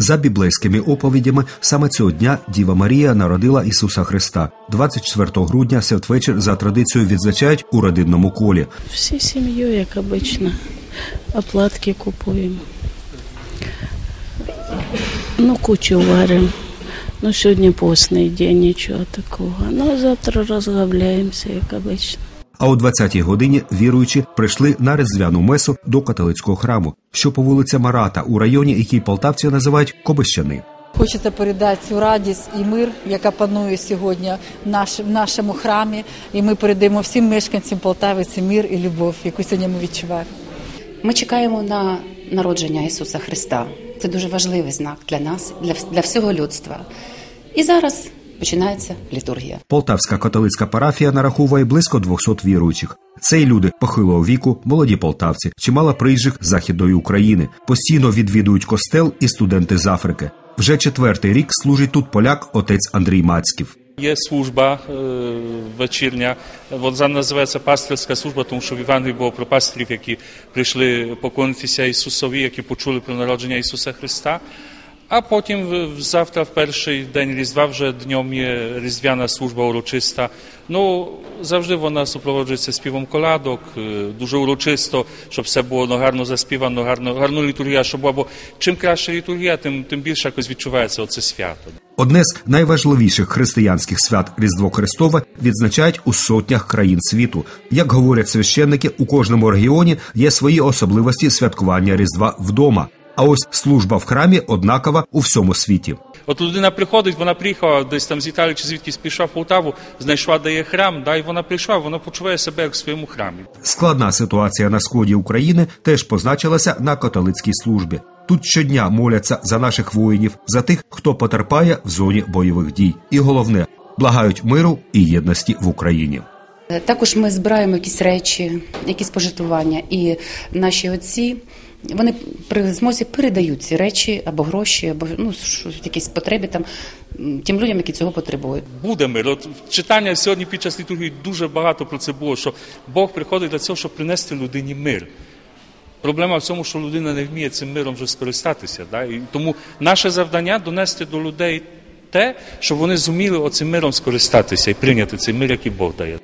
За біблейськими оповідями, саме цього дня Діва Марія народила Ісуса Христа. 24 грудня святвечір за традицією відзначають у родинному колі. Всі сім'єю, як обично, оплатки купуємо. Ну, кучу варимо. Ну, сьогодні постний день, нічого такого. Ну, завтра розгавляємося, як обично. А о 20-й годині віруючі прийшли на різдвяну месу до католицького храму, що по вулиця Марата у районі, який полтавці називають Кобищани. Хочеться передати цю радість і мир, яка панує сьогодні в, наш, в нашому храмі. І ми передаємо всім мешканцям Полтави цей мир і любов, яку сьогодні ми відчуваємо. Ми чекаємо на народження Ісуса Христа. Це дуже важливий знак для нас, для, для всього людства. І зараз починається літургія. Полтавська католицька парафія нараховує близько 200 віруючих. Це й люди похилого віку, молоді полтавці, чимало приїжджих з західної України. Постійно відвідують костел і студенти з Африки. Вже четвертий рік служить тут поляк отець Андрій Мацьків. Є служба е, вечірня, вона називається пастирська служба, тому що в Євангелії було про пастирів, які прийшли поклонитися Ісусові, які почули про народження Ісуса Христа. А потім завтра, в перший день Різдва, вже днем є різдвяна служба урочиста. Ну, завжди вона супроводжується співом колядок, е, дуже урочисто, щоб все було ну, гарно заспівано, гарно, гарно літургія, щоб була, бо чим краще літургія, тим, тим більше якось відчувається оце свято. Одне з найважливіших християнських свят Різдво Христове відзначають у сотнях країн світу. Як говорять священники, у кожному регіоні є свої особливості святкування Різдва вдома. А ось служба в храмі однакова у всьому світі. От людина приходить, вона приїхала десь там з Італії чи звідкись пішла в Полтаву, знайшла, де є храм, да, і вона прийшла, вона почуває себе як в своєму храмі. Складна ситуація на сході України теж позначилася на католицькій службі. Тут щодня моляться за наших воїнів, за тих, хто потерпає в зоні бойових дій. І головне благають миру і єдності в Україні. Також ми збираємо якісь речі, якісь пожитування, і наші отці. Вони при змозі передають ці речі або гроші, або ну якісь потреби там тим людям, які цього потребують. Буде мир. От читання сьогодні під час літургії дуже багато про це було, що Бог приходить для цього, щоб принести людині мир. Проблема в цьому, що людина не вміє цим миром вже скористатися. Да? І тому наше завдання донести до людей те, щоб вони зуміли оцим миром скористатися і прийняти цей мир, який Бог дає.